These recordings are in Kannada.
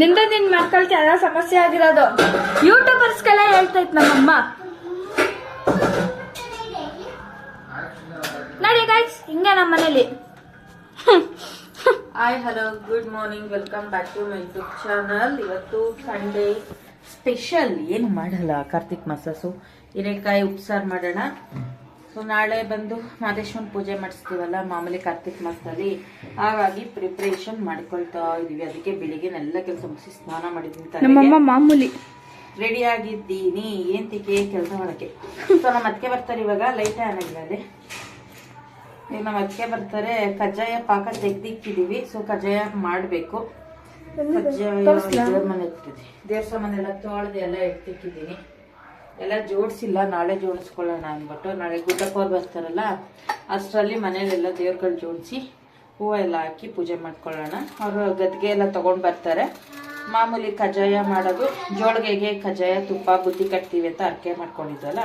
ನಿಂದ ನಿನ್ ಮಕ್ಕಳಿಗೆ ಅದ ಸಮಸ್ಯೆ ಆಗಿರೋದು. ಯೂಟ್ಯೂಬರ್ಸ್ಗೆಲ್ಲ ಹೇಳ್ತೈತ್ ನಮ್ಮಮ್ಮ. ನೋಡಿ ಗೈಸ್ ಹಿಂಗೆ ನಮ್ಮ ಮನೇಲಿ. Hi hello good morning welcome back to my YouTube channel ಇವತ್ತು ಸಂಡೇ ಸ್ಪೆಷಲ್ ಏನು ಮಾಡಲ್ಲ ಕಾರ್ತಿಕ್ ಮಾಸಸು ಹೀರೆಕಾಯಿ ಉಪ್ಸಾರು ಮಾಡೋಣ. ಸೊ ನಾಳೆ ಬಂದು ಮಾದೇಶ್ವರನ ಪೂಜೆ ಮಾಡಿಸ್ತೀವಲ್ಲ ಮಾಮೂಲಿ ಕಾರ್ತಿಕ್ ಮಾಸದಲ್ಲಿ. ಹಾಗಾಗಿ ಪ್ರಿಪ್ರೇಷನ್ ಮಾಡ್ಕೊಳ್ತಾ ಇದೀವಿ. ಅದಕ್ಕೆ ಬೆಳಿಗ್ಗೆನೆಲ್ಲ ಕೆಲಸ ಮುಗಿಸಿ ಸ್ನಾನ ಮಾಡಿದ್ದೀನಿ ಮಾಮೂಲಿ. ರೆಡಿ ಆಗಿದ್ದೀನಿ. ಏನ್ ತಿಕ್ಕೆ ಕೆಲಸ ಮಾಡಕ್ಕೆ. ಸೊ ನಮ್ಮ ಅದಕ್ಕೆ ಬರ್ತಾರೆ ಇವಾಗ. ಲೈಟ್ ಅದೇ ಈಗ ನಮ್ಮ ಅದಕ್ಕೆ ಬರ್ತಾರೆ. ಕಜ್ಜಾಯ ಪಾಕ ತೆಗ್ದಿಕ್ಕಿದೀವಿ. ಸೊ ಕಜ್ಜಾಯ ಮಾಡಬೇಕು. ಕಜ್ಜಾಯ ದೇವ್ರ ಮನೆ ಇಟ್ಟಿದೆ ದೇವಸ್ಥಾನ ಸಾಮಾನು ಎಲ್ಲ ತೊಳೆದು ಎಲ್ಲ ಎತ್ತಿಕ್ಕಿದ್ದೀನಿ ಎಲ್ಲ ಜೋಡಿಸಿಲ್ಲ, ನಾಳೆ ಜೋಡಿಸ್ಕೊಳ್ಳೋಣ ಅಂದ್ಬಿಟ್ಟು. ನಾಳೆ ಗುಡ್ಡಪ್ಪವ್ರು ಬರ್ತಾರಲ್ಲ, ಅಷ್ಟರಲ್ಲಿ ಮನೇಲೆಲ್ಲ ದೇವ್ರುಗಳು ಜೋಡಿಸಿ ಹೂವು ಎಲ್ಲ ಹಾಕಿ ಪೂಜೆ ಮಾಡ್ಕೊಳ್ಳೋಣ. ಅವರು ಗದ್ಗೆ ಎಲ್ಲ ತೊಗೊಂಡು ಬರ್ತಾರೆ. ಮಾಮೂಲಿ ಕಜ್ಜಾಯ ಮಾಡೋದು, ಜೋಳಿಗೆಗೆ ಕಜ್ಜಾಯ, ತುಪ್ಪ, ಬುತ್ತಿ ಕಟ್ತೀವಿ ಅಂತ ಅರ್ಕೆ ಮಾಡ್ಕೊಂಡಿದ್ದಲ್ಲ.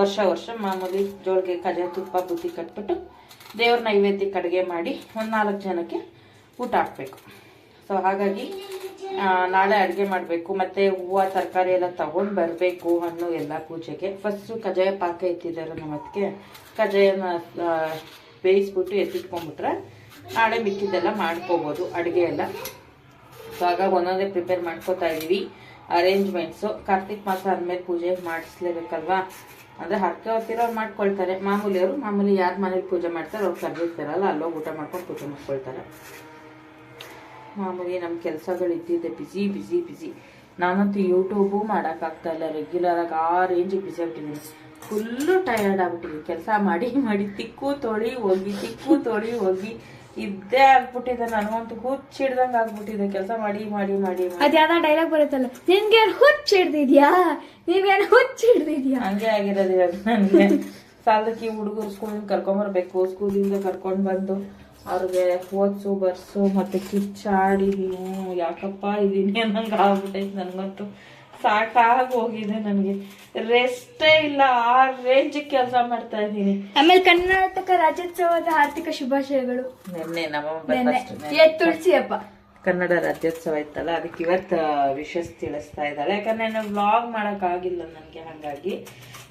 ವರ್ಷ ವರ್ಷ ಮಾಮೂಲಿ ಜೋಳಿಗೆ ಕಜಾಯ ತುಪ್ಪ, ಬುತ್ತಿ ಕಟ್ಬಿಟ್ಟು ದೇವ್ರ ನೈವೇದ್ಯಕ್ಕೆ ಅಡುಗೆ ಮಾಡಿ ಒಂದು ನಾಲ್ಕು ಜನಕ್ಕೆ ಊಟ ಹಾಕ್ಬೇಕು. ಸೊ ಹಾಗಾಗಿ ನಾಳೆ ಅಡುಗೆ ಮಾಡಬೇಕು, ಮತ್ತೆ ಹೂವು, ತರಕಾರಿ ಎಲ್ಲ ತಗೊಂಡು ಬರಬೇಕು ಹಣ್ಣು ಎಲ್ಲ ಪೂಜೆಗೆ. ಫಸ್ಟು ಕಜ್ಜಾಯ ಪಾಕ ಎತ್ತಿದ್ದಾರೆ ನಮ್ಮ ಅದಕ್ಕೆ ಕಜ್ಜಾಯನ ಬೇಯಿಸ್ಬಿಟ್ಟು ಎತ್ತಿಟ್ಕೊಂಡ್ಬಿಟ್ರೆ ನಾಳೆ ಮಿಕ್ಕಿದ್ದೆಲ್ಲ ಮಾಡ್ಕೋಬೋದು, ಅಡುಗೆ ಎಲ್ಲ. ಸೊ ಹಾಗಾಗಿ ಒಂದೊಂದೇ ಪ್ರಿಪೇರ್ ಮಾಡ್ಕೋತಾ ಇದ್ದೀವಿ. ಅರೇಂಜ್ಮೆಂಟ್ಸು ಕಾರ್ತಿಕ್ ಮಾಸ ಆದಮೇಲೆ ಪೂಜೆ ಮಾಡಿಸ್ಲೇಬೇಕಲ್ವಾ? ಅಂದರೆ ಹರಕೆ ಹೊತ್ತಿರೋರು ಮಾಡ್ಕೊಳ್ತಾರೆ. ಮಾಮೂಲಿಯವರು ಮಾಮೂಲಿ ಯಾರು ಮನೇಲಿ ಪೂಜೆ ಮಾಡ್ತಾರೆ ಅವ್ರು ಕರೆದಿರ್ತಾರಲ್ಲ, ಅಲ್ಲೋಗಿ ಊಟ ಮಾಡ್ಕೊಂಡು ಪೂಜೆ ಮಾಡ್ಕೊಳ್ತಾರೆ. ಮಾಮೂಲಿ ನಮ್ಮ ಕೆಲಸಗಳು ಇದ್ದಿದ್ದೆ ಬಿಸಿ ಬಿಸಿ ಬಿಸಿ ನಾನಂತೂ ಯೂಟ್ಯೂಬು ಮಾಡೋಕ್ಕಾಗ್ತಾ ಇಲ್ಲ ರೆಗ್ಯುಲರಾಗಿ ಆ ರೇಂಜಿಗೆ ಬಿಸಿ ಆಗ್ಬಿಟ್ಟಿದ್ದೀನಿ ಫುಲ್ಲು ಟಯರ್ಡ್ ಆಗ್ಬಿಟ್ಟಿದ್ದೀನಿ ಕೆಲಸ ಮಾಡಿ ಮಾಡಿ ತಿಕ್ಕು ತೊಳಿ ಹೋಗಿ ತಿಕ್ಕು ತೊಳಿ ಹೋಗಿ. ಇದ್ದೇ ಆಗ್ಬಿಟ್ಟಿದೆ ನನಗಂತೂ ಹುಚ್ಚಿಡ್ದಂಗೆ ಆಗ್ಬಿಟ್ಟಿದೆ. ಕೆಲಸ ಮಾಡಿ ಮಾಡಿ ಮಾಡಿ ಅದ್ಯಾವ ಡೈಲಾಗ್ ಬರುತ್ತಲ್ಲ? ನಿನ್ಗೆ ಹುಚ್ಚಿಡ್ದಿದ್ಯಾ ಹುಚ್ಚ ಹಿಡ್ದಿದ್ಯಾ? ಹಂಗೆ ಆಗಿರೋದು ನನಗೆ. ಸಾಲದಕ್ಕೆ ಹುಡುಗರು ಸ್ಕೂಲಿಂದ ಕರ್ಕೊಂಬರ್ಬೇಕು ಸ್ಕೂಲಿಂದ ಕರ್ಕೊಂಡು ಬಂದು ಅವ್ರಿಗೆ ಓದ್ಸು ಬರ್ಸು ಮತ್ತೆ ಕಿಚ್ಚಾಡಿ ನೀವು ಯಾಕಪ್ಪ ಇದೀನಿ ಅನ್ನಂಗೆ ಆಗ್ಬಿಟ್ಟೈತೆ ನನಗಂತೂ ಸಾಕಾಗಿ ಹೋಗಿದೆ ನನಗೆ. ರೆಸ್ಟೇ ಇಲ್ಲ ಆ ರೇಂಜಿಗೆ ಕೆಲಸ ಮಾಡ್ತಾ ಇದ್ದೀನಿ. ಆಮೇಲೆ ಕರ್ನಾಟಕ ರಾಜ್ಯೋತ್ಸವದ ಆರ್ಥಿಕ ಶುಭಾಶಯಗಳು. ನಿನ್ನೆ ನಮ್ಮ ನೆನ್ನೆ. first ತುಳಸಿ ಹಬ್ಬ ಕನ್ನಡ ರಾಜ್ಯೋತ್ಸವ ಇತ್ತಲ್ಲ ಅದಕ್ಕೆ ಇವತ್ತು ವಿಶಸ್ ತಿಳಿಸ್ತಾ ಇದ್ದಾರೆ ಯಾಕಂದ್ರೆ ನಾನು ವ್ಲಾಗ್ ಮಾಡೋಕ್ಕಾಗಿಲ್ಲ ನನಗೆ ಹಾಗಾಗಿ.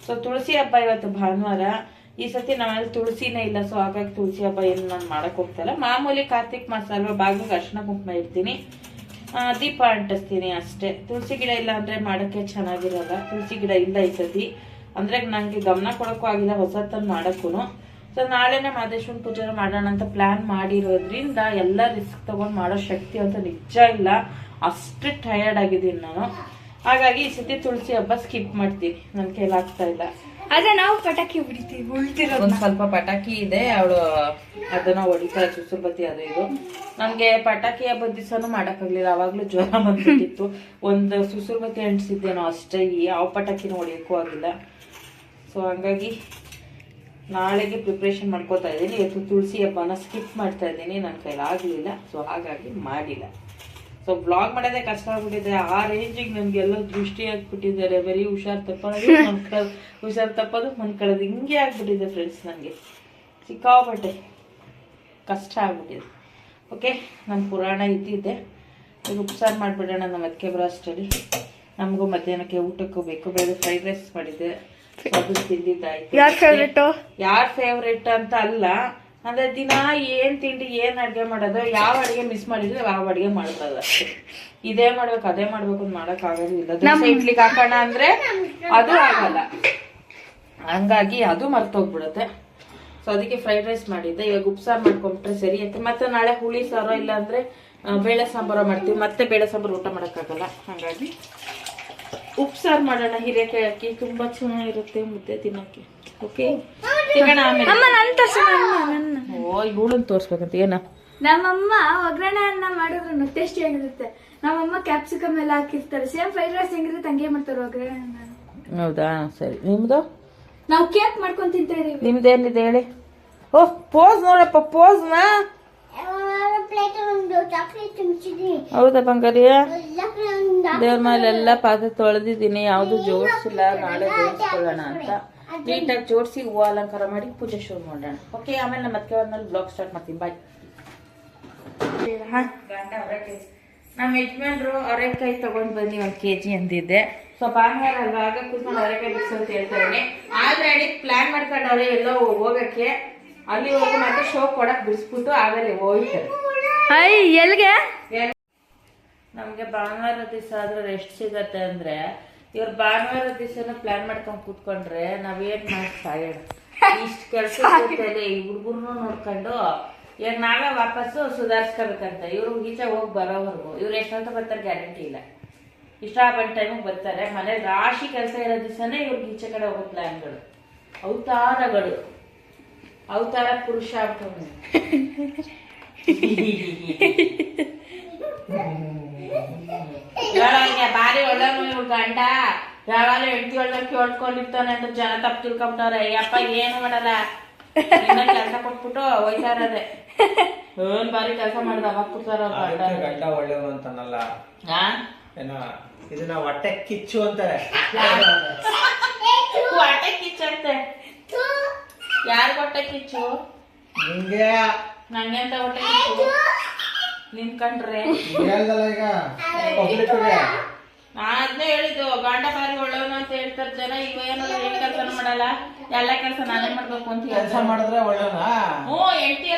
ಸೊ ತುಳಸಿ ಹಬ್ಬ ಇವತ್ತು ಭಾನುವಾರ ಈ ಸತಿ ನಮ್ಮಲ್ಲಿ ತುಳಸಿನೇ ಇಲ್ಲ ಸೊ ಹಾಗಾಗಿ ತುಳಸಿ ಹಬ್ಬ ಏನು ನಾನು ಮಾಡಕ್ ಹೋಗ್ತಲ್ಲ ಮಾಮೂಲಿ ಕಾರ್ತಿಕ್ ಮಾಸ ಅಲ್ವಾ ಬಾಗಿಲಿಗೆ ಅರ್ಶಿನ ಕುಂಕುಮ ಇಡ್ತೀನಿ. ದೀಪ ಅಂಟಿಸ್ತೀನಿ ಅಷ್ಟೇ. ತುಳಸಿ ಗಿಡ ಇಲ್ಲ ಅಂದ್ರೆ ಮಾಡಕ್ಕೆ ಚೆನ್ನಾಗಿರಲ್ಲ. ತುಳಸಿ ಗಿಡ ಇಲ್ಲ ಈ ಸತಿ. ಅಂದ್ರೆ ನಂಗೆ ಗಮನ ಕೊಡಕ್ಕೂ ಆಗಿಲ್ಲ ಹೊಸತನ್ನು ಮಾಡಕ್ಕೂ ಸೊ ನಾಳೆನೇ ಮಾದೇಶ್ವರ ಪೂಜೆ ಮಾಡೋಣ ಅಂತ ಪ್ಲಾನ್ ಮಾಡಿರೋದ್ರಿಂದ ಎಲ್ಲ ರಿಸ್ಕ್ ತಗೊಂಡ್ ಮಾಡೋ ಶಕ್ತಿ ಅಂತ ನಿಜ ಇಲ್ಲ. ಅಷ್ಟು ಟಯರ್ಡ್ ಆಗಿದ್ದೀನಿ ನಾನು. ಹಾಗಾಗಿ ಈ ಸತಿ ತುಳಸಿ ಹಬ್ಬ ಸ್ಕಿಪ್ ಮಾಡ್ತೀನಿ. ನನ್ನ ಕೈಲಾಗ್ತಾ ಇಲ್ಲ. ಆದ್ರೆ ನಾವು ಪಟಾಕಿ ಹೊಡಿತೀವಿ ಉಳ್ತಿರೋ ಒಂದ್ ಸ್ವಲ್ಪ ಪಟಾಕಿ ಇದೆ, ಅವಳು ಅದನ್ನ ಹೊಡಿತಾ ಸುಸುರ್ ಬತ್ತಿ ಅದು ಇದು. ನಮ್ಗೆ ಪಟಾಕಿ ಹಬ್ಬದ ದಿವಸನೂ ಮಾಡಕ್ಕಾಗ್ಲಿಲ್ಲ, ಅವಾಗ್ಲೂ ಜ್ವರ ಬಂದ್ಬಿಟ್ಟಿತ್ತು. ಒಂದು ಸುಸುರ್ಬತಿ ಅಂಟಿಸಿದ್ದೇನೋ ಅಷ್ಟೇ ಯಾವ ಪಟಾಕಿನೂ ಹೊಡಿಯಕ್ಕೂ ಆಗಿಲ್ಲ. ಸೊ ಹಂಗಾಗಿ ನಾಳೆಗೆ ಪ್ರಿಪ್ರೇಷನ್ ಮಾಡ್ಕೋತಾ ಇದ್ದೀನಿ. ಇವತ್ತು ತುಳಸಿ ಹಬ್ಬನ ಸ್ಕಿಪ್ ಮಾಡ್ತಾ ಇದ್ದೀನಿ ನನ್ನ ಕೈಲಾಗಲಿಲ್ಲ ಸೊ ಹಾಗಾಗಿ ಮಾಡಿಲ್ಲ. ಸೊ ಬ್ಲಾಗ್ ಮಾಡೋದೇ ಕಷ್ಟ ಆಗ್ಬಿಟ್ಟಿದೆ. ಆ ರೇಂಜಿಗೆ ನಮ್ಗೆಲ್ಲ ದೃಷ್ಟಿ ಹಾಕ್ಬಿಟ್ಟಿದ್ದಾರೆ ಬರೀ ಹುಷಾರ್ ತಪ್ಪೋದು ಮನ್ಕೊಳ್ಳೋದು ಹುಷಾರ್ ತಪ್ಪೋದು ಮನ್ಕೊಳ್ಳೋದು ಹಿಂಗೆ ಆಗ್ಬಿಟ್ಟಿದೆ ಫ್ರೆಂಡ್ಸ್ ನನಗೆ ಸಿಕ್ಕಾಪಟ್ಟೆ ಕಷ್ಟ ಆಗ್ಬಿಟ್ಟಿದೆ. ಓಕೆ ನನ್ನ ಪುರಾಣ ಇದ್ದಿದ್ದೆ ಈಗ ಉಪಚಾರ ಮಾಡಿಬಿಡೋಣ ನಮ್ಮ ಅದಕ್ಕೆ ಬರೋ ನಮಗೂ ಮಧ್ಯಾಹ್ನಕ್ಕೆ ಊಟಕ್ಕೂ ಬೇಕು. ಬೇರೆ ಫ್ರೈಡ್ ರೈಸ್ ಮಾಡಿದ್ದೆ. ಅದು ತಿಂದಿದ್ದಾಯ್ತು. ಯಾರ್ ಫೇವ್ರೇಟ್ ಅಂತ ಅಲ್ಲ. ಅಂದ್ರೆ ದಿನ ಏನ್ ತಿಂಡಿ ಏನ್ ಅಡ್ಗೆ ಮಾಡೋದು ಯಾವ ಅಡ್ಗೆ ಮಿಸ್ ಮಾಡಿದ್ರೆ ಯಾವ ಅಡ್ಗೆ ಮಾಡ್ಬೋದು ಅಷ್ಟೇ ಇದೇ ಮಾಡ್ಬೇಕು ಅದೇ ಮಾಡ್ಬೇಕು ಅಂತ ಮಾಡಕ್ ಆಗೋದಿಲ್ಲ ದೋಸೆ ಇಡ್ಲಿಕ್ಕೆ ಹಾಕೋಣ ಅಂದ್ರೆ ಅದು ಆಗಲ್ಲ. ಹಂಗಾಗಿ ಅದು ಮರ್ತೋಗ್ಬಿಡತ್ತೆ ಸೊ ಅದಕ್ಕೆ ಫ್ರೈಡ್ ರೈಸ್ ಮಾಡಿದ್ದೆ. ಇವಾಗ ಉಪ್ಸಾರು ಮಾಡ್ಕೊಂಬಿಟ್ರೆ ಸರಿ ಮತ್ತೆ ನಾಳೆ ಹುಳಿ ಸಾರೋ ಇಲ್ಲ ಅಂದ್ರೆ ಬೇಳೆ ಸಾಂಬಾರು ಮಾಡ್ತೀವಿ. ಮತ್ತೆ ಬೇಳೆ ಸಾಂಬಾರು ಊಟ ಮಾಡೋಕ್ಕಾಗಲ್ಲ. ಹಾಗಾಗಿ ಉಪ್ಸಾರು ಮಾಡೋಣ ಹೀರೆಕಾಯಿ ಹಾಕಿ ತುಂಬಾ ಚೆನ್ನಾಗಿರುತ್ತೆ ಮುದ್ದೆ ತಿನ್ನಕ್ಕೆ. ಓಕೆ ತಿನ್ನೋಣ ಆಮೇಲೆ. ಓ ಇವಳನ್ನ ತೋರ್ಸ್ಬೇಕಂತ. ಏನ? ನಮ್ಮಮ್ಮ ಒಗ್ಗರಣೆ ಅನ್ನ ಮಾಡಿದ್ರು ಟೇಸ್ಟಿ ಆಗಿರುತ್ತೆ. ನಮ್ಮಮ್ಮ ಕ್ಯಾಪ್ಸಿಕಮ್ ಎಲ್ಲ ಹಾಕಿರ್ತಾರೆ. ಸೇಮ್ ಫ್ರೈಡ್ ರೈಸ್ ಹೆಂಗಿರುತ್ತೆ ಹಂಗೆ ಮಾಡ್ತಾರೆ ಒಗ್ಗರಣೆ ಅನ್ನ ಹೌದಾ? ಸರಿ. ನಿಮ್ದು? ನಾವು ಕೇಕ್ ಮಾಡ್ಕೊಂಡ್ ತಿಂತಾ ಇದೀವಿ. ನಿಮ್ದೇನಿದೆ ಹೇಳಿ? ಓಹ್ ಪೋಸ್ ನೋಡಪ್ಪ ಪೋಸ್ನ ಹೌದಾ ಬಂಗಾರಿ ದೇವ್ರ ಮೇಲೆ ಎಲ್ಲ ಪಾತ್ರೆ ತೊಳೆದಿದ್ದೀನಿ. ಯಾವುದು ಜೋಡಿಸಿಲ್ಲ ನಾಳೆ ಜೋಡಿಸ್ಕೊಳ್ಳೋಣ ಅಂತ. ನೀಟಾಗಿ ಜೋಡಿಸಿ ಹೂವು ಅಲಂಕಾರ ಮಾಡಿ ಪೂಜೆ ಶುರು ಮಾಡೋಣ. ಓಕೆ ಆಮೇಲೆ ನಮ್ಮ ಮತ್ತೆ ಮೇಲೆ ಬ್ಲಾಗ್ ಸ್ಟಾರ್ಟ್ ಮಾಡ್ತೀನಿ. ಬಾಯ್ ನಮ್ಮ ಯಜಮಾನ್ರು ಅವರೆಕಾಯಿ ತಗೊಂಡ್ ಬನ್ನಿ ಒಂದ್ ಕೆಜಿ ಅಂದಿದ್ದೆ. ಸೊ ಭಾನುವಾರ ಅಲ್ವಾ? ಆಗ ಕೂತ್ಕೊಂಡು ಅವರೆಕಾಯಿ ಬಿಡಿಸು ಅಂತ ಹೇಳ್ತಾ ಇದ್ದೀನಿ. ಆಲ್ರೆಡಿ ಪ್ಲಾನ್ ಮಾಡ್ಕೊಂಡವ್ರೆ ಎಲ್ಲೋ ಹೋಗಕ್ಕೆ. ಅಲ್ಲಿ ಹೋಗಿ ಮತ್ತೆ ಶೋ ಕೊಡಕ್ ಬಿಡಿಸ್ಬಿಟ್ಟು ಆಮೇಲೆ ಹೋಗ್ತಾರೆ ಐ ಎಲ್ಗೆ? ನಮ್ಗೆ ಭಾನುವಾರ ದಿವಸ ಆದ್ರೆ ರೆಸ್ಟ್ ಸಿಗತ್ತೆ ಅಂದ್ರೆ ಇವ್ರು ಭಾನುವಾರ ದಿವಸನ ಪ್ಲಾನ್ ಮಾಡ್ಕೊಂಡ್ ಕೂತ್ಕೊಂಡ್ರೆ ನಾವೇನ್ ಮಾಡಿ ಸಾಯೋಣ. ಇಷ್ಟ ಕೆಲ್ಸ ಈ ಹುಡುಗರ್ನು ನೋಡ್ಕೊಂಡು ಇವ್ರ ನಾವೇ ವಾಪಸ್ಸು ಸುಧಾರಿಸ್ಕೋಬೇಕಂತ. ಇವ್ರು ಈಚೆ ಹೋಗಿ ಬರೋವರೆಗೂ. ಇವ್ರು ಎಷ್ಟಂತ ಬರ್ತಾರೆ ಗ್ಯಾರಂಟಿ ಇಲ್ಲ. ಇಷ್ಟ ಬಂದ ಟೈಮಿಗೆ ಬರ್ತಾರೆ. ಮನೆ ರಾಶಿ ಕೆಲಸ ಇರೋ ದಿವಸನೇ ಇವ್ರಿಗೆ ಈಚೆ ಕಡೆ ಹೋಗೋ ಪ್ಲಾನ್ಗಳು ಅವತಾರಗಳು. ಅವತಾರ ಪುರುಷ ಆಗ್ತವೆ ಹೇಳೋಂಗೆ ಬಾರಿ ಒಳ್ಳೆವ್ನು ಇವ್ರ ಗಂಡ. ಯಾವಾಗ ಹೆಂಡತಿ ಒಳ್ಳೆ ಕೇಳ್ಕೊಂಡಿರ್ತಾನೆ ಅಂತ ಜನ ತಪ್ಪು ತಿಳ್ಕೊಂಬಿಟ್ಟವ್ರೆ. ಯಪ್ಪ ಏನು ಮಾಡಲ್ಲ? ಕೆಲಸ ಕೊಟ್ಬಿಟ್ಟು ಹೋಯ್ತಾ ಇರೋದೆ ಏನ್ ಬಾರಿ ಕೆಲಸ ಮಾಡ್ದ ಅವಾಗ ಅವ್ರ ಗಂಡ ಒಳ್ಳೆಯವನು ಅಂತನಲ್ಲ? ಏನ ಇದನ್ನ ಹೊಟ್ಟೆ ಕಿಚ್ಚು ಅಂತಾರೆ. ಹೊಟ್ಟೆ ಕಿಚ್ಚಂತೆ ಯಾರ್ ಹೊಟ್ಟೆ ಕಿಚ್ಚು? ನಿಂಗೆ. ಹೊಟ್ಟೆ ನಿನ್ ಕಂಡ್ರೆ ಹೇಳ್ದಲ್ಲ ಈಗ ಪಬ್ಲಿಕ್ಗೆ ನಾನ್ ಅದ್ನೇ ಹೇಳಿದ್ದು ಗಂಡ ಬಾರಿ ಒಳ್ಳೆಯವನು ಅಂತ ಹೇಳ್ತಾರೆ ಜನ ಈಗ ಏನಾದ್ರು ಏನ್ ಕೆಲಸ ಮಾಡಲ್ಲ ಎಲ್ಲ ಕೆಲಸ ನಾನೇ ಮಾಡ್ಬೇಕು ಅಂತ ಕೆಲಸ ಮಾಡಿದ್ರೆ ಒಳ್ಳೆಯವನಾ ಹ್ಞೂ ಹೆಂಡತಿ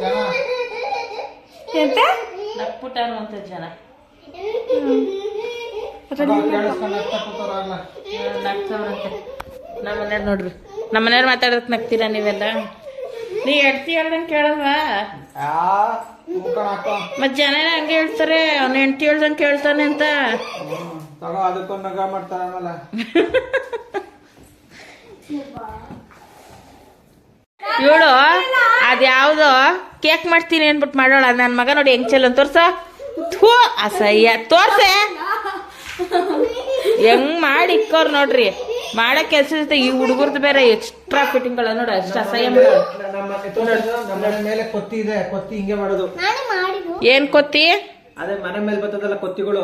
ಜನ ಎಂತ ನಕ್ಬಿಟ್ಟಾರು ಅಂತ ಜನ ನಮ್ಮ ಮನೆಯವ್ರು ನೋಡ್ರಿ. ನಮ್ಮ ಮನೆಯವ್ರು ಮಾತಾಡೋದಕ್ಕೆ ನಗ್ತೀರಾ ನೀವೆಲ್ಲ? ನೀ ಹೆಂಡ್ತಿ ಹೇಳ್ದಂಗೆ ಕೇಳಲ್ವ? ಮತ್ ಜನ ಹಂಗೆ ಹೇಳ್ತಾರೆ ಅವ್ನ ಹೆಂಡ್ತಿ ಹೇಳ್ದಂಗೆ ಕೇಳ್ತಾನೆ ಅಂತ. ಅದಕ್ಕೊಂದು ನಗ ಮಾಡ್ತಾರ ಆಮೇಲೆ. ಇವಳು ಅದ್ಯಾವ್ದೋ ಕೇಕ್ ಮಾಡ್ತೀನಿ ಅನ್ಬಿಟ್ಟು ಮಾಡೋಳ? ನನ್ನ ಮಗ ನೋಡಿ ಹೆಂಗ್ ಚೆಲ್ಲ ತೋರ್ಸ. ಥೂ ಅಸಹ್ಯ ತೋರ್ಸೆ. ಹೆಂಗ್ ಮಾಡಿ ಇಕ್ಕೋರ್ ನೋಡ್ರಿ. ಮಾಡೋ ಕೆಲಸ ಜೊತೆ ಈ ಹುಡುಗರ್ದು ಬೇರೆ ಎಕ್ಸ್ಟ್ರಾ ಫಿಟ್ಟಿಂಗ್ಗಳ ನೋಡಿ ಅಷ್ಟು ಅಸಹ್ಯ ಮೇಲೆ ಕೊತ್ತಿ ಇದೆ ಕೊತ್ತಿ ಹಿಂಗೆ ಮಾಡೋದು ಏನ್ ಕೊತ್ತಿ? ಅದೇ ಮನೆ ಮೇಲೆ ಬರ್ತದಲ್ಲ ಕೊತ್ತಿಗಳು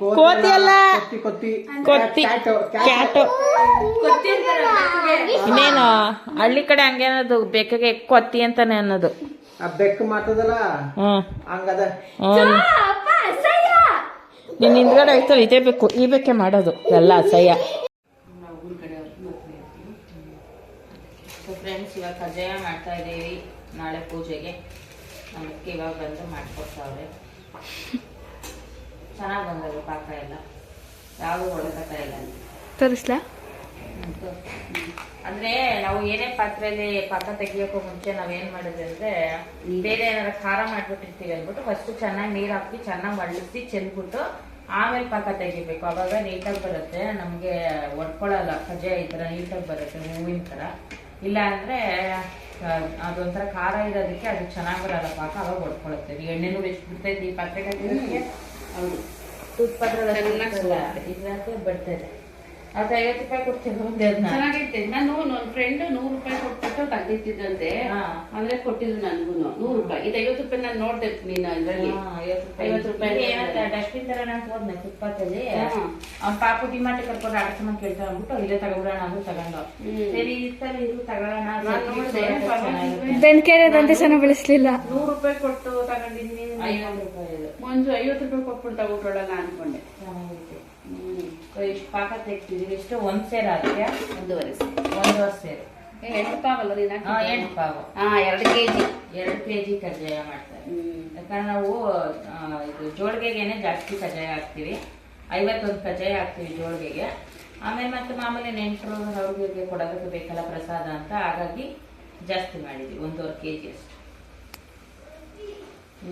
ಕೋತಿ ಅಲ್ಲ. ಕೊತ್ತಿ ಕೊತ್ತಿ. ಕ್ಯಾಟು. ಇನ್ನೇನು, ಹಳ್ಳಿ ಕಡೆ ಹಂಗೇನದು, ಬೇಕಾಗೆ ಕೊತ್ತಿ ಅಂತಾನೆ ಅನ್ನೋದು. ಆ ಬೆಕ್ಕು ಮಾಡ್ತದಲ್ಲ ಹ್ಮ್ ಹಂಗದ. ನಿನ್ನ ಹಿಂದ್ಗಡೆ ಆಯ್ತಲ್ಲ ಇದೇ ಬೇಕು ಈ ಬೇಕೆ ಮಾಡೋದು. ಎಲ್ಲ ಅಸಹ್ಯ. ಫ್ರೆಂಡ್ಸ್ ಇವಾಗ ಕಜ್ಜಾಯ ಮಾಡ್ತಾ ಇದ್ದೀವಿ. ನಾಳೆ ಪೂಜೆಗೆ. ನಮಗೆ ಇವಾಗ ಬಂದು ಮಾಡ್ಕೊಡ್ತಾವ್ರೆ. ಚೆನ್ನಾಗಿ ಬಂದವು ಪಾಕ ಎಲ್ಲ? ಯಾವ್ದು ಒಳಗತ್ತ ಇಲ್ಲ. ತೋರಿಸ್ಲಾ? ಅಂದ್ರೆ ನಾವು ಏನೇ ಪಾತ್ರೆಯಲ್ಲಿ ಪಾಕ ತೆಗಿಯೋಕ್ಕೂ ಮುಂಚೆ ನಾವೇನ್ ಮಾಡಿದ್ವಿ ಅಂದ್ರೆ ಬೇರೆ ಏನಾರ ಖಾರ ಮಾಡ್ಬಿಟ್ಟಿರ್ತೀವಿ ಅಂದ್ಬಿಟ್ಟು ಫಸ್ಟ್ ಚೆನ್ನಾಗಿ ನೀರ್ ಹಾಕಿ ಚೆನ್ನಾಗಿ ಮಳ್ಳಿಸಿ ಚೆಲ್ಬಿಟ್ಟು ಆಮೇಲೆ ಪಾಕ ತೆಗಿಬೇಕು. ಅವಾಗ ನೀಟಾಗಿ ಬರುತ್ತೆ. ನಮ್ಗೆ ಒಡ್ಕೊಳಲ್ಲ. ಕಜೆ ಈ ತರ ನೀಟಾಗಿ ಬರುತ್ತೆ ಹೂವಿನ ತರ. ಇಲ್ಲ ಅಂದ್ರೆ ಅದೊಂಥರ ಖಾರ ಇರೋದಕ್ಕೆ ಅದು ಚೆನ್ನಾಗಿ ಬರಲ್ಲ ಪಾಕ ಅವಾಗ ಒಡ್ಕೊಳುತ್ತೆ. ಎಣ್ಣೆನೂ ಎಷ್ಟು ಬಿಡ್ತೈತಿ ಈ ಪಾತ್ರೆಗೆ ಕಟ್ಟಿ ಹೌದು ತುಪ್ಪ ಬರ್ತೈತೆ ಇದ್ರಾಗೆ ಬರ್ತದೆ ಅದು ಐವತ್ತು ರೂಪಾಯಿ ಕೊಡ್ತೀನಿ ಒಂದೇ ಚೆನ್ನಾಗೈತೆ. ನಾನು ನನ್ನ ಫ್ರೆಂಡ್ ನೂರು ರೂಪಾಯಿ ಕೊಟ್ಬಿಟ್ಟು ತಂದಿಟ್ಟಿದ್ದಂತೆ. ಹಾ. ಅಂದ್ರೆ ಕೊಟ್ಟಿದ್ದು ನನ್ಗೂ ನೂರು ರೂಪಾಯಿ. ಇದು ಐವತ್ತು ರೂಪಾಯಿ ನಾನು ನೋಡ್ದೆ ನೀನು ಇದ್ರಲ್ಲಿ ಐವತ್ತು ರೂಪಾಯಿ. ಡಸ್ಟ್ಬಿನ್ ತರ ನಾನು ಹೋದ್ನೆ ಫುಟ್ಪಾತಲ್ಲಿ ಅಲ್ಲಿ ಅವ್ನ ಪಾಪು ಡಿಮಾರ್ಟ್ ಕರ್ಕೊಂಡು ಆಡ್ಸಮ್ಮ ಕೇಳ್ತಾ ಅಂದ್ಬಿಟ್ಟು ಇಲ್ಲೇ ತಗೊಬಿಡೋಣ ಅಂತ ತಗೊಂಡು. ಸರಿ ಇತ್ತಲ್ಲಿ ಇದು ತಗೊಳ್ಳೋಣ ನಾನ್ ಚೆನ್ನಾಗಿ ಬೆಳೆಸ್ಲಿಲ್ಲ. ನೂರು ರೂಪಾಯಿ ಕೊಟ್ಟು ತಗೊಂಡಿದ್ದೀನಿ ಐವತ್ತು ರೂಪಾಯಿ ಮಂಜು ಒಂದು ಐವತ್ತು ರೂಪಾಯಿ ಕೊಟ್ಬಿಟ್ಟು ತಗೊಬಿಟ್ಟೋಳಲ್ಲ ಅನ್ಕೊಂಡೆ. ಇಷ್ಟು ಪಾಕ ತೆಗ್ತಿದ್ದೀವಿ ಇಷ್ಟು ಒಂದ್ ಸೇರ್ ಆಗುತ್ತೆ ಒಂದೂವರೆ ಸೇರು. ಒಂದೂವರೆ ಸೇರು. ಎಂಟು ಪಾವಲ್ಲ ನೀನು ಹಾ ಎಂಟು ಪಾವು. ಹಾಂ ಎರಡು ಕೆಜಿ. ಎರಡು ಕೆಜಿ ಕಜ್ಜಾಯ ಮಾಡ್ತಾರೆ. ಯಾಕಂದ್ರೆ ನಾವು ಇದು ಜೋಳಿಗೆಗೆನೆ ಜಾಸ್ತಿ ಕಜ್ಜಾಯ ಹಾಕ್ತೀವಿ. ಐವತ್ತೊಂದು ಕಜ್ಜಾಯ ಹಾಕ್ತೀವಿ ಜೋಳಿಗೆಗೆ. ಆಮೇಲೆ ಮತ್ತೆ ಮಾಮೂಲಿ ನೆಂಟರು ಅವ್ರಿಗೆ ಕೊಡೋದಕ್ಕೆ ಬೇಕಲ್ಲ ಪ್ರಸಾದ ಅಂತ ಹಾಗಾಗಿ ಜಾಸ್ತಿ ಮಾಡಿದ್ವಿ ಒಂದೂವರೆ ಕೆ ಜಿ ಅಷ್ಟು.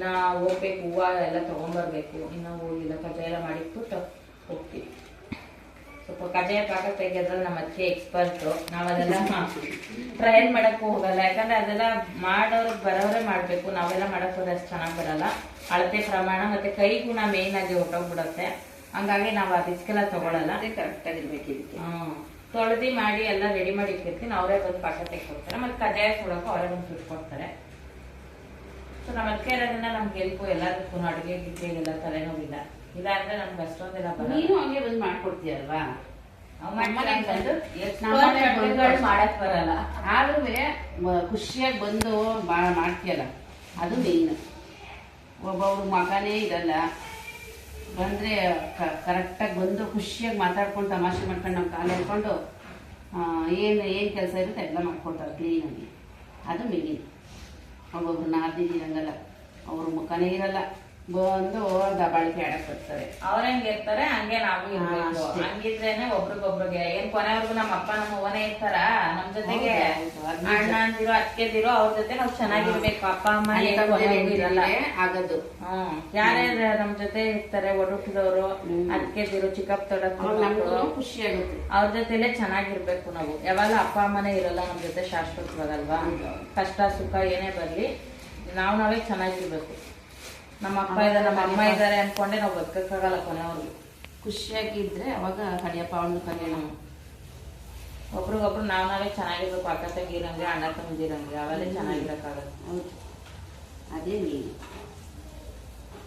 ನಾ ಹೋಗ್ಬೇಕು ಹೂವು ಎಲ್ಲ ತಗೊಂಡ್ಬರ್ಬೇಕು ಇನ್ನೂ ಹೋಗಿಲ್ಲ ಕಜ್ಜಾಯ ಎಲ್ಲ ಮಾಡಿಟ್ಬಿಟ್ಟು ಹೋಗ್ತೀವಿ. ಸ್ವಲ್ಪ ಕಜ್ಜಾಯ ಪಾಕ ತೆಗೆದ್ರೆ ನಮ್ಮ ಅಜ್ಜಿ ಎಕ್ಸ್ಪರ್ಟು ನಾವು ಅದೆಲ್ಲ ಟ್ರಯಲ್ ಮಾಡಕ್ಕೂ ಹೋಗಲ್ಲ. ಯಾಕಂದ್ರೆ ಅದೆಲ್ಲ ಮಾಡೋರು ಬರೋರೇ ಮಾಡ್ಬೇಕು. ನಾವೆಲ್ಲ ಮಾಡಕ್ ಹೋದ್ರೆ ಅಷ್ಟು ಚೆನ್ನಾಗಿ ಬರಲ್ಲ. ಅಳತೆ ಪ್ರಮಾಣ ಮತ್ತೆ ಕೈ ಗುಣ ಮೇನ್ ಆಗಿ ಹೊಟ್ಟೋಗ್ಬಿಡತ್ತೆ ಹಂಗಾಗಿ ನಾವು ಅದಕ್ಕೆಲ್ಲ ತಗೊಳಲ್ಲ. ಅದೇ ಕರೆಕ್ಟ್ ಆಗಿರ್ಬೇಕು ಇದಕ್ಕೆ. ಹ್ಮ್. ತೊಳೆದಿ ಮಾಡಿ ಎಲ್ಲ ರೆಡಿ ಮಾಡಿ ಇಟ್ಟಿರ್ತೀನಿ. ಅವರೇ ಬಂದು ಪಾಕ ತೆಗೆದುಕೊಡ್ತಾರೆ. ಮತ್ತೆ ಕಜ್ಜಾಯ ಕೊಡೋಕೆ ಅವರೇ ಬಂದು ಸೊ ನಮ್ಮ ಅದಕ್ಕೆ ಇರೋದ್ರಿಂದ ನಮ್ಗೆ ಹೆಲ್ಪು ಎಲ್ಲದಕ್ಕೂ. ಅಡುಗೆ ಗಿಡ್ಗೆಗೆಲ್ಲ ತಲೆನೋವಿಲ್ಲ. ಇಲ್ಲ ಅಂದ್ರೆ ನಮ್ಗೆ ಅಷ್ಟೊಂದೆಲ್ಲ ನೀನು ಹಂಗೆ ಬಂದು ಮಾಡ್ಕೊಡ್ತೀಯಲ್ವಾ? ಮಾಡಕ್ ಬರಲ್ಲ. ಆದ್ರೂ ಖುಷಿಯಾಗಿ ಬಂದು ಮಾಡ್ತೀಯಲ್ಲ? ಅದು ಮೇನ್ ಒಬ್ಬೊಬ್ರು ಮಗನೇ ಇರಲ್ಲ. ಬಂದ್ರೆ ಕರೆಕ್ಟಾಗಿ ಬಂದು ಖುಷಿಯಾಗಿ ಮಾತಾಡ್ಕೊಂಡು ತಮಾಷೆ ಮಾಡ್ಕೊಂಡು ನಾವು ಕಾಲು ಹೇಳ್ಕೊಂಡು ಏನು ಏನು ಕೆಲಸ ಇರುತ್ತೆ ಎಲ್ಲ ಮಾಡ್ಕೊಡ್ತಾರೆ ಕ್ಲೀನಾಗಿ ಅದು ಮೇನ್ ಒಬ್ಬೊಬ್ರು ನಾದಿದ್ದೀರಂಗಲ್ಲ ಅವ್ರ ಮುಖನೇ ಇರಲ್ಲ. ಬಂದು ದಬಾಳಿಕೆ ಆಡಕ್ ಬರ್ತಾರೆ ಅವ್ರ ಹೆಂಗ್ ಇರ್ತಾರೆ ಹಂಗೆ ನಾವು ಇರ್ಬೇಕು. ಹಂಗಿದ್ರೇನೆ ಒಬ್ರಿಗೊಬ್ರಿಗೆ. ಏನ್ ಕೊನೆವರೆಗೂ ನಮ್ಮ ಅಪ್ಪ ನಮ್ಮ ಅವ್ವನೇ ಇರ್ತಾರ ನಮ್ ಜೊತೆಗೆ. ಅಣ್ಣ ಅಂದಿರೋ ಅಕ್ಕದಿರೋ ಅವ್ರ ಜೊತೆ ನಾವ್ ಚೆನ್ನಾಗಿರ್ಬೇಕು. ಅಪ್ಪ ಅಮ್ಮ ಇರಲ್ಲ. ಆಗದು. ಹ್ಮ್. ಯಾರ್ಯಾರು ನಮ್ ಜೊತೆ ಇರ್ತಾರೆ ಒಡಹುಟ್ಟಿದವರು ಅಕ್ಕದಿರು ಚಿಕ್ಕಪ್ಪ ಅವಾಗ ನಮ್ಗೂ ತೊಡಕ್ ಖುಷಿ ಆಗುತ್ತೆ. ಅವ್ರ ಜೊತೆಲೆ ಚೆನ್ನಾಗಿರ್ಬೇಕು ನಾವು. ಯಾವಾಗ ಅಪ್ಪ ಅಮ್ಮನೇ ಇರಲ್ಲ ನಮ್ ಜೊತೆ ಶಾಶ್ವತವಾಗಲ್ವಾ ಕಷ್ಟ ಸುಖ ಏನೇ ಬರ್ಲಿ ನಾವ್ ನಾವೇ ಚೆನ್ನಾಗಿರ್ಬೇಕು. ನಮ್ಮ ಅಪ್ಪ ಇದ್ದಾರೆ ನಮ್ಮ ಅಮ್ಮ ಇದ್ದಾರೆ ಅನ್ಕೊಂಡೆ ನಾವು ಬದುಕಕ್ಕಾಗಲ್ಲ ಕೊನೆಯವ್ರಿಗೆ ಖುಷಿಯಾಗಿದ್ರೆ ಅವಾಗ ಕಡಿಯಪ್ಪ ಅವನು ಕಲಿಯೋಣ ಒಬ್ರಿಗೊಬ್ರು ನಾವ್ ನಾವೇ ಚೆನ್ನಾಗಿರ್ಬೇಕು ಅಕ್ಕ ತಂಗಿರಂಗೆ ಅಣ್ಣ ತಂಗಿರಂಗೆ ಅವೆಲ್ಲ ಚೆನ್ನಾಗಿರಕ್ಕಾಗತ್ತೆ ಹೌದು. ಅದೇ ನೀನು